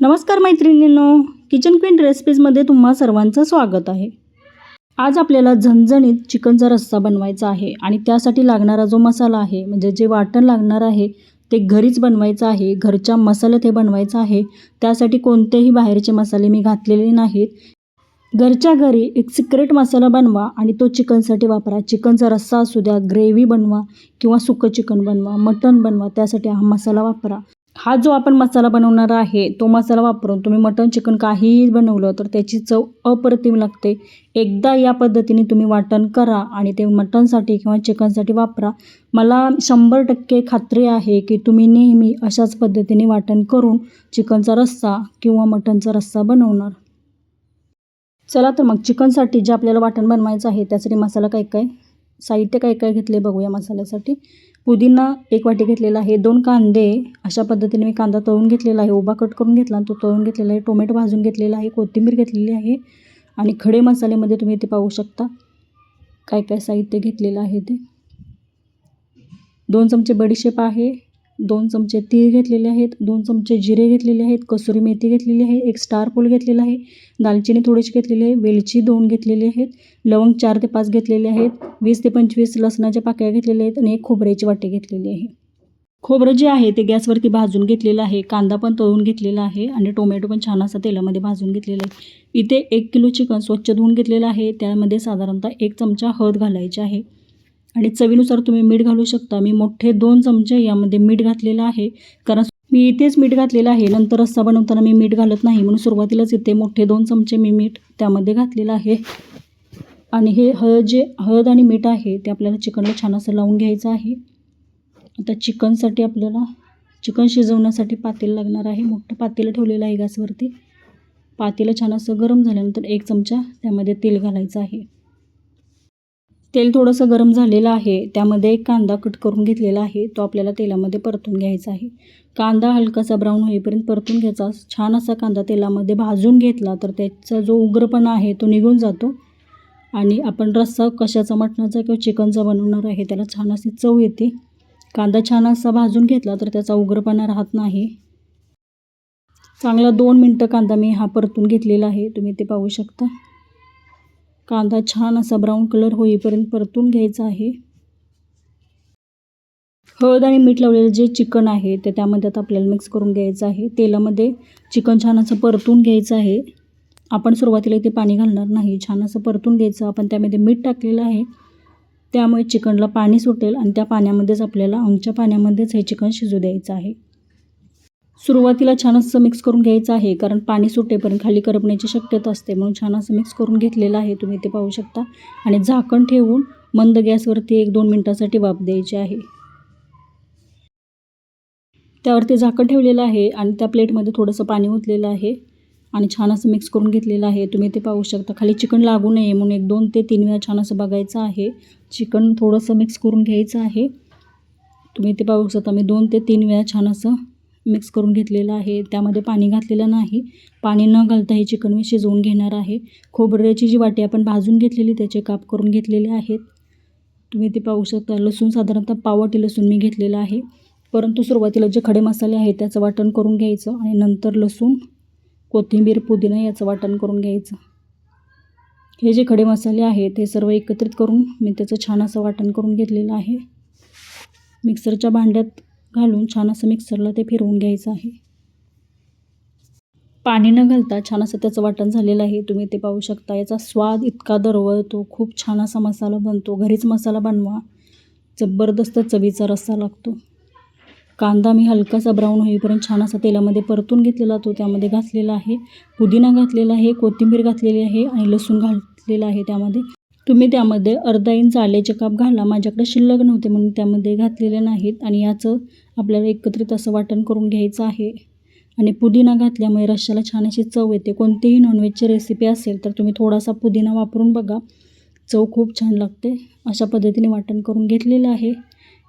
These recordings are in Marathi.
नमस्कार मैत्रिणींनो किचन क्वीन रेसिपीजमध्ये तुम्हा सर्वांचं स्वागत आहे. आज आपल्याला झणझणीत चिकनचा रस्सा बनवायचा आहे आणि त्यासाठी लागणारा जो मसाला आहे म्हणजे जे वाटण लागणार आहे ते घरीच बनवायचं आहे घरच्या मसाल्यात हे बनवायचं आहे. त्यासाठी कोणतेही बाहेरचे मसाले मी घातलेले नाहीत. घरच्या घरी एक सिक्रेट मसाला बनवा आणि तो चिकनसाठी वापरा. चिकनचा रस्सा असू द्या ग्रेव्ही बनवा किंवा सुकं चिकन बनवा मटण बनवा त्यासाठी हा मसाला वापरा. हा जो आपण मसाला बनवणार आहे तो मसाला वापरून तुम्ही मटण चिकन काहीही बनवलं तर त्याची चव अप्रतिम लागते. एकदा या पद्धतीने तुम्ही वाटण करा आणि ते मटणसाठी किंवा चिकनसाठी वापरा. मला शंभर टक्के खात्री आहे की तुम्ही नेहमी अशाच पद्धतीने वाटण करून चिकनचा रस्सा किंवा मटणचा रस्सा बनवणार. चला तर मग चिकनसाठी जे आपल्याला वाटण बनवायचं आहे त्यासाठी मसाला काय काय साहित्य काय काय घेतले बघूया मसाल्यासाठी. पुदिना एक वाटी घेतलेला आहे दोन कांदे अशा पद्धतीने मी कांदा तळून घेतलेला आहे उभा कट करून घेतला आणि तो तळून घेतलेला आहे टोमॅटो भाजून घेतलेला आहे कोथिंबीर घेतलेली आहे आणि खडे मसाल्यामध्ये तुम्ही ते पाहू शकता काय काय साहित्य घेतलेलं आहे ते. दोन चमचे बडीशेप आहे दोन चमचे तीळ घेतलेले आहेत दोन चमचे जिरे घेतलेले आहेत कसुरी मेथी घेतलेली आहे एक स्टार फूल घेतलेला आहे दालचिनी थोडीशी घेतलेली आहे वेलची दोन घेतलेली आहेत लवंग चार ते पाच घेतलेले आहेत वीस ते पंचवीस लसणाच्या पाकळ्या घेतलेल्या आहेत आणि एक खोबऱ्याची वाटी घेतलेली आहे. खोबरं जे आहे ते गॅसवरती भाजून घेतलेलं आहे कांदा पण तळून घेतलेला आहे आणि टोमॅटो पण छान असा तेलामध्ये भाजून घेतलेला आहे. इथे एक किलो चिकन स्वच्छ धुवून घेतलेलं आहे त्यामध्ये साधारणतः एक चमचा हळद घालायची आहे. आणि चवीनुसार तुम्ही मीठ घालू शकता. मी मोठे दोन चमचे यामध्ये मीठ घातलेलं आहे. कारण मी इथेच मीठ घातलेलं आहे. नंतर रस्सा बनवताना मी मीठ घालत नाही. म्हणून सुरुवातीलाच इथे मोठे दोन चमचे मी मीठ त्यामध्ये घातलेलं आहे. आणि हे हळद जे हळद आणि मीठ आहे ते आपल्याला चिकनला छान असं लावून घ्यायचं आहे. आता चिकनसाठी आपल्याला चिकन शिजवण्यासाठी पातेलं लागणार आहे. मोठं पातेलं ठेवलेलं आहे गॅसवरती. पातेलं छान असं गरम झाल्यानंतर एक चमचा त्यामध्ये तेल घालायचं आहे. तेल थोडंसं गरम झालेलं आहे. त्यामध्ये एक कांदा कट करून घेतलेला आहे. तो आपल्याला तेलामध्ये परतून घ्यायचा आहे. कांदा हलकासा ब्राऊन होईपर्यंत परतून घ्यायचा. छान असा कांदा तेलामध्ये भाजून घेतला तर त्याचा जो उग्रपणा आहे तो निघून जातो. आणि आपण रस्सा कशाचा मटणाचा किंवा चिकनचा बनवणार आहे त्याला छान अशी चव येते. कांदा छान असा भाजून घेतला तर त्याचा उग्रपणा राहत नाही. चांगला दोन मिनटं कांदा मी हा परतून घेतलेला आहे. तुम्ही ते पाहू शकता. कांदा छान असा ब्राऊन कलर होईपर्यंत परतून घ्यायचा आहे. हळद आणि मीठ लावलेलं जे चिकन आहे ते त्यामध्ये आता आपल्याला मिक्स करून घ्यायचं आहे. तेलामध्ये चिकन छान असं परतून घ्यायचं आहे. आपण सुरुवातीला इथे पाणी घालणार नाही छान असं परतून घ्यायचं. आपण त्यामध्ये मीठ टाकलेलं आहे. त्यामुळे चिकनला पाणी सुटेल आणि त्या पाण्यामध्येच आपल्याला अंगच्या पाण्यामध्येच हे चिकन शिजू द्यायचं आहे. सुरुवातीला छान असं मिक्स करून घ्यायचं आहे कारण पाणी सुटेपर्यंत खाली करपण्याची शक्यता असते. म्हणून छान असं मिक्स करून घेतलेलं आहे तुम्ही ते पाहू शकता. आणि झाकण ठेवून मंद गॅसवरती एक दोन मिनटासाठी वाफ द्यायची आहे. त्यावरती झाकण ठेवलेलं आहे आणि त्या प्लेटमध्ये थोडंसं पाणी ओतलेलं आहे. आणि छान असं मिक्स करून घेतलेलं आहे. तुम्ही ते पाहू शकता. खाली चिकन लागू नये म्हणून एक दोन ते तीन वेळा छान असं बघायचं आहे. चिकन थोडंसं मिक्स करून घ्यायचं आहे. तुम्ही ते पाहू शकता. मी दोन ते तीन वेळा छान असं मिक्स करून घेतलेलं आहे. त्यामध्ये पाणी घातलेलं नाही. पाणी न घालता हे चिकन मी शिजवून घेणार आहे. खोबऱ्याची जी वाटी आपण भाजून घेतलेली त्याचे काप करून घेतलेले आहेत. तुम्ही ते पाहू शकता. लसूण साधारणतः पावटी लसूण मी घेतलेलं आहे. परंतु सुरुवातीला जे खडे मसाले आहेत त्याचं वाटण करून घ्यायचं आणि नंतर लसूण कोथिंबीर पुदिना याचं वाटण करून घ्यायचं. हे जे खडे मसाले आहेत हे सर्व एकत्रित करून मी त्याचं छान असं वाटण करून घेतलेलं आहे. मिक्सरच्या भांड्यात घालून छान असं मिक्सरला ते फिरवून घ्यायचं आहे. पाणी न घालता छान असं त्याचं वाटण झालेलं आहे. तुम्ही ते पाहू शकता. याचा स्वाद इतका दरवळतो. खूप छान असा मसाला बनतो. घरीच मसाला बनवा. जबरदस्त चवीचा रस्सा लागतो. कांदा मी हलकासा ब्राऊन होईपर्यंत छान असा तेलामध्ये परतून घेतलेला तो त्यामध्ये घातलेला आहे. पुदिना घातलेला आहे. कोथिंबीर घातलेली आहे. आणि लसूण घातलेला आहे त्यामध्ये. तुम्ही त्यामध्ये अर्धा इंच आल्याचे काप घाला. माझ्याकडे शिल्लक नव्हते म्हणून त्यामध्ये घातलेले नाहीत आणि याचं आपल्याला एकत्रित असं वाटण करून घ्यायचं आहे. आणि पुदिना घातल्यामुळे रश्श्याला छान अशी चव येते. कोणतीही नॉनव्हेजची रेसिपी असेल तर तुम्ही थोडासा पुदिना वापरून बघा. चव खूप छान लागते. अशा पद्धतीने वाटण करून घेतलेलं आहे.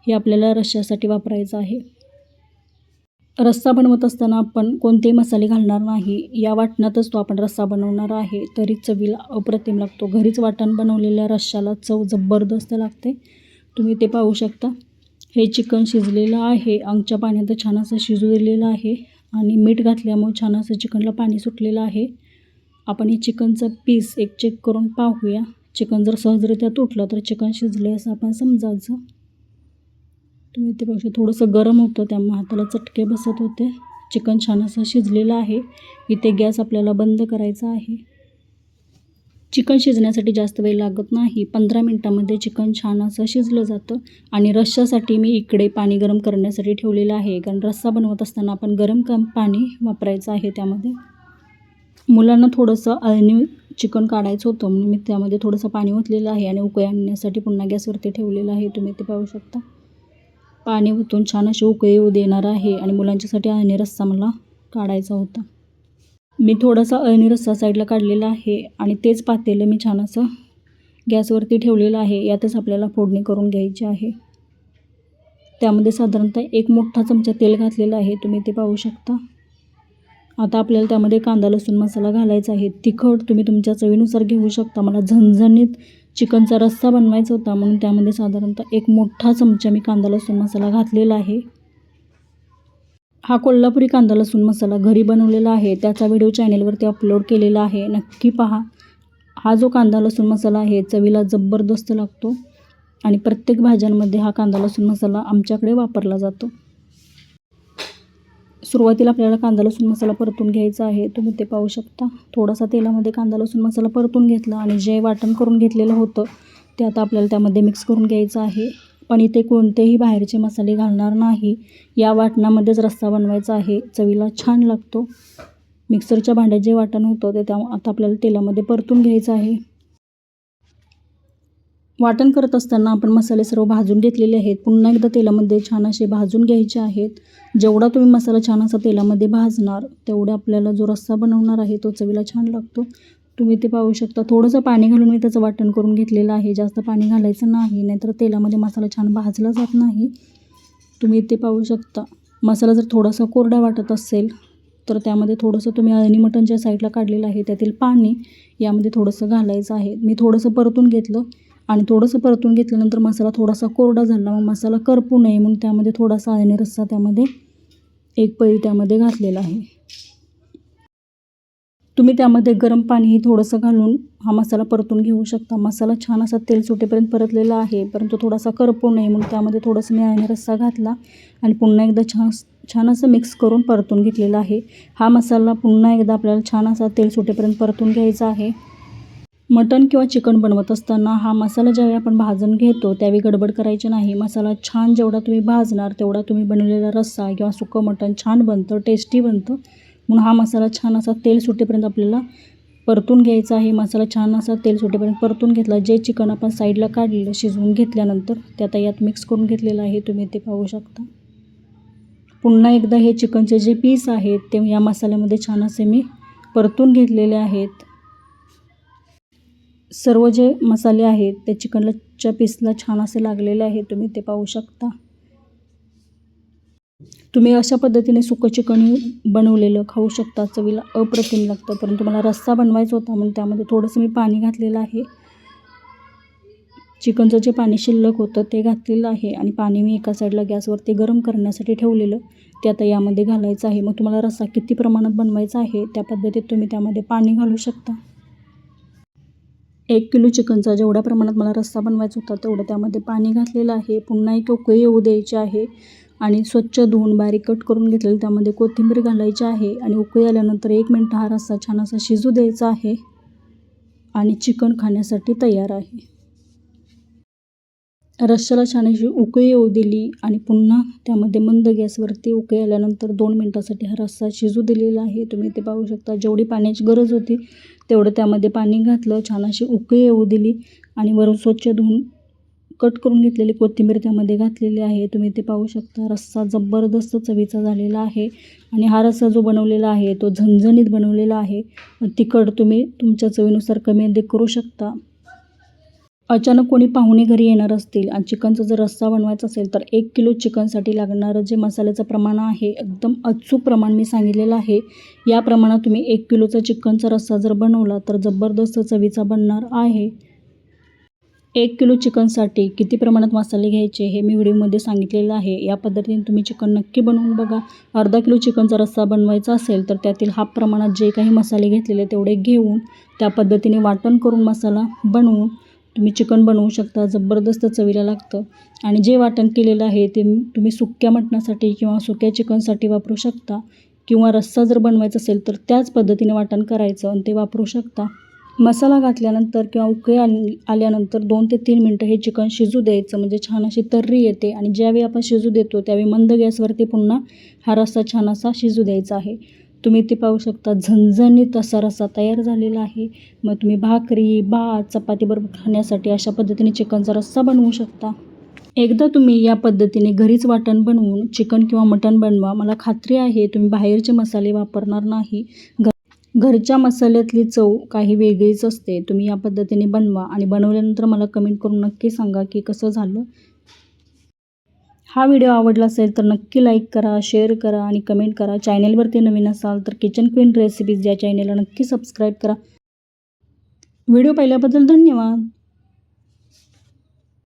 हे आपल्याला रश्श्यासाठी वापरायचं आहे. रस्सा बनवत असताना आपण कोणतेही मसाले घालणार नाही. या वाटणातच तो आपण रस्सा बनवणार आहे. तरी चवीला अप्रतिम लागतो. घरीच वाटण बनवलेल्या रश्शाला चव जबरदस्त लागते. तुम्ही ते पाहू शकता. हे चिकन शिजलेलं आहे. अंगच्या पाण्यात छान असं शिजू दिलेलं आहे. आणि मीठ घातल्यामुळे छान असं चिकनला पाणी सुटलेलं आहे. आपण हे चिकनचं पीस एक चेक करून पाहूया. चिकन जर सहजरित्या तुटलं तर चिकन शिजले असं आपण समजायचं. तुम्ही ते बघू थोडंसं गरम होतं त्यामुळे हाताला चटके बसत होते. चिकन छान असं शिजलेलं आहे. इथे गॅस आपल्याला बंद करायचा आहे. चिकन शिजण्यासाठी जास्त वेळ लागत नाही. पंधरा मिनटामध्ये चिकन छान असं शिजलं जातं आणि रश्श्यासाठी मी इकडे पाणी गरम करण्यासाठी ठेवलेलं आहे. कारण रस्सा बनवत असताना आपण गरम कम पाणी वापरायचं आहे त्यामध्ये. मुलांना थोडंसं अळणी चिकन काढायचं होतं म्हणून मी त्यामध्ये थोडंसं पाणी ओतलेलं आहे आणि उकळी आणण्यासाठी पुन्हा गॅसवरती ठेवलेलं आहे. तुम्ही ते पाहू शकता. पाणी ओतून छान अशी उकळी येऊ देणार आहे आणि मुलांच्यासाठी अळणी रस्सा मला काढायचा होता. मी थोडासा अळणी रस्सा साईडला काढलेला आहे आणि तेच पातेलं मी छान असं गॅसवरती ठेवलेलं आहे. यातच आपल्याला फोडणी करून घ्यायची आहे. त्यामध्ये साधारणतः एक मोठा चमचा तेल घातलेलं आहे. तुम्ही ते पाहू शकता. आता आपल्याला त्यामध्ये कांदा लसूण मसाला घालायचा आहे. तिखट तुम्ही तुमच्या चवीनुसार घेऊ शकता. मला झणझणीत चिकनचा रस्सा बनवायचा होता म्हणून त्यामध्ये साधारणतः एक मोठा चमचा मी कांदा लसूण मसाला घातलेला आहे. हा कोल्हापुरी कांदा लसूण मसाला घरी बनवलेला आहे. त्याचा व्हिडिओ चॅनेलवरती अपलोड केलेला आहे. नक्की पहा. हा जो कांदा लसूण मसाला आहे चवीला जबरदस्त लागतो आणि प्रत्येक भाज्यांमध्ये हा कांदा लसूण मसाला आमच्याकडे वापरला जातो. सुरुवातीला आपल्याला कांदा लसूण मसाला परतून घ्यायचा आहे. तुम्ही ते पाहू शकता. थोडासा तेलामध्ये कांदा लसूण मसाला परतून घेतला आणि जे वाटण करून घेतलेलं होतं ते आता आपल्याला त्यामध्ये मिक्स करून घ्यायचं आहे. पण इथे कोणतेही बाहेरचे मसाले घालणार नाही. या वाटणामध्येच रस्सा बनवायचा आहे. चवीला छान लागतो. मिक्सरच्या भांड्यात जे वाटण होतं ते त्या आता आपल्याला तेलामध्ये परतून घ्यायचं आहे. वाटण करत असताना आपण मसाले सर्व भाजून घेतलेले आहेत. पुन्हा एकदा तेलामध्ये छान असे भाजून घ्यायचे आहेत. जेवढा तुम्ही मसाला छान असा तेलामध्ये भाजणार तेवढा आपल्याला जो रस्सा बनवणार आहे तो चवीला छान लागतो. तुम्ही ते पाहू शकता. थोडंसं पाणी घालून मी त्याचं वाटण करून घेतलेलं आहे. जास्त पाणी घालायचं नाही नाहीतर तेलामध्ये मसाला छान भाजला जात नाही. तुम्ही ते पाहू शकता. मसाला जर थोडासा कोरडा वाटत असेल तर त्यामध्ये थोडंसं तुम्ही अळणी मटणच्या साईडला काढलेलं आहे. त्यातील पाणी यामध्ये थोडंसं घालायचं आहे. मी थोडंसं परतून घेतलं. आणि थोडंसं परतून घेतल्यानंतर मसाला थोडासा कोरडा झाला मग मसाला करपू नये म्हणून त्यामध्ये थोडासा अळणी रस्सा त्यामध्ये एक पळी त्यामध्ये घातलेला आहे. तुम्ही त्यामध्ये गरम पाणीही थोडंसं घालून हा मसाला परतून घेऊ शकता. मसाला छान असा तेल सुटेपर्यंत परतलेला आहे परंतु थोडासा करपू नये म्हणून त्यामध्ये थोडंसं मी आणि रस्सा घातला आणि पुन्हा एकदा छान छान असं मिक्स करून परतून घेतलेला आहे. हा मसाला पुन्हा एकदा आपल्याला छान असा तेल सुटेपर्यंत परतून घ्यायचा आहे. मटण किंवा चिकन बनवत असताना हा मसाला ज्यावेळी आपण भाजून घेतो त्यावेळी गडबड करायची नाही. मसाला छान जेवढा तुम्ही भाजणार तेवढा तुम्ही बनवलेला रस्सा किंवा सुकं मटण छान बनतं टेस्टी बनतं. म्हणून हा मसाला छान असा तेल सुटेपर्यंत आपल्याला परतून घ्यायचा आहे. मसाला छान असा तेल सुटेपर्यंत परतून घेतला. जे चिकन आपण साईडला काढलेलं शिजवून घेतल्यानंतर ते आता यात मिक्स करून घेतलेलं आहे. तुम्ही ते पाहू शकता. पुन्हा एकदा हे चिकनचे जे पीस आहेत ते या मसाल्यामध्ये छान असे मी परतून घेतलेले आहेत. सर्व जे मसाले आहेत ते चिकनच्या पीसला छान असे लागलेले आहे तुम्ही ते पाहू शकता. तुम्ही अशा पद्धतीने सुकं चिकन बनवलेलं खाऊ शकता. चवीला अप्रतिम लागतं. परंतु मला रस्सा बनवायचा होता म्हणून त्यामध्ये थोडंसं मी पाणी घातलेलं आहे. चिकनचं जे पाणी शिल्लक होतं ते घातलेलं आहे आणि पाणी मी एका साईडला गॅसवरती गरम करण्यासाठी ठेवलेलं. ते आता यामध्ये घालायचं आहे. मग तुम्हाला रस्सा किती प्रमाणात बनवायचा आहे त्या पद्धतीत तुम्ही त्यामध्ये पाणी घालू शकता. एक किलो चिकनचा जेवढ्या प्रमाणात मला रस्सा बनवायचा होता तेवढं त्यामध्ये पाणी घातलेलं आहे. पुन्हा एक उकळी येऊ द्यायची आहे आणि स्वच्छ धुवून बारीक कट करून घेतलेलं त्यामध्ये कोथिंबीर घालायची आहे आणि उकळी आल्यानंतर एक मिनटं हा रस्सा छान असा शिजू द्यायचा आहे आणि चिकन खाण्यासाठी तयार आहे. रश्श्याला छान अशी उकळी येऊ दिली आणि पुन्हा त्यामध्ये मंद गॅसवरती उकळी आल्यानंतर दोन मिनटासाठी हा रस्सा शिजू दिलेला आहे. तुम्ही ते पाहू शकता जेवढी पाण्याची गरज होती तेवढं त्यामध्ये पाणी घातलं छान अशी उकळी येऊ दिली आणि वरून स्वच्छ धुवून कट करून घेतलेली कोथिंबीर त्यामध्ये घातलेली आहे. तुम्ही ते पाहू शकता रस्सा जबरदस्त चवीचा झालेला आहे आणि हा रस्सा जो बनवलेला आहे तो झणझणीत बनवलेला आहे. तिखट तुम्ही तुमच्या चवीनुसार कमी अधिक करू शकता. अचानक कोणी पाहुणे घरी येणार असतील आणि चिकनचा जर रस्सा बनवायचा असेल तर एक किलो चिकनसाठी लागणारं जे मसाल्याचं प्रमाण आहे एकदम अचूक प्रमाण मी सांगितलेलं आहे. या प्रमाणात तुम्ही एक किलोचा चिकनचा रस्सा जर बनवला तर जबरदस्त चवीचा बनणार आहे. एक किलो चिकनसाठी किती प्रमाणात मसाले घ्यायचे हे मी व्हिडिओमध्ये सांगितलेलं आहे. या पद्धतीने तुम्ही चिकन नक्की बनवून बघा. अर्धा किलो चिकनचा रस्सा बनवायचा असेल तर त्यातील हाफ प्रमाणात जे काही मसाले घेतलेले तेवढे घेऊन त्या पद्धतीने वाटण करून मसाला बनवून तुम्ही चिकन बनवू शकता जबरदस्त चवीला लागतं. आणि जे वाटण केलेलं आहे ते तुम्ही सुक्या मटणासाठी किंवा सुक्या चिकनसाठी वापरू शकता. किंवा रस्सा जर बनवायचा असेल तर त्याच पद्धतीने वाटण करायचं आणि ते वापरू शकता. मसाला घातल्यानंतर किंवा उकळी आल्यानंतर दोन ते तीन मिनटं हे चिकन शिजू द्यायचं. म्हणजे छान अशी तर्री येते आणि ज्यावेळी आपण शिजू देतो त्यावेळी मंद गॅसवरती पुन्हा हा रस्सा छान असा शिजू द्यायचा आहे. तुम्ही ते पाहू शकता. झणझणीत असा रस्सा तयार झालेला आहे. मग तुम्ही भाकरी भात चपातीबरोबर खाण्यासाठी अशा पद्धतीने चिकनचा रस्सा बनवू शकता. एकदा तुम्ही या पद्धतीने घरीच वाटण बनवून चिकन किंवा मटण बनवा. मला खात्री आहे तुम्ही बाहेरचे मसाले वापरणार नाही. घर घरच्या मसाल्यातली चव काही वेगळीच असते. तुम्ही या पद्धतीने बनवा आणि बनवल्यानंतर मला कमेंट करून नक्की सांगा की कसं झालं. हा व्हिडिओ आवडला असेल तर नक्की लाईक करा शेअर करा आणि कमेंट करा. चॅनेलवरती नवीन असाल तर किचन क्वीन रेसिपीज या चॅनेलला नक्की सबस्क्राईब करा. व्हिडिओ पाहिल्याबद्दल धन्यवाद.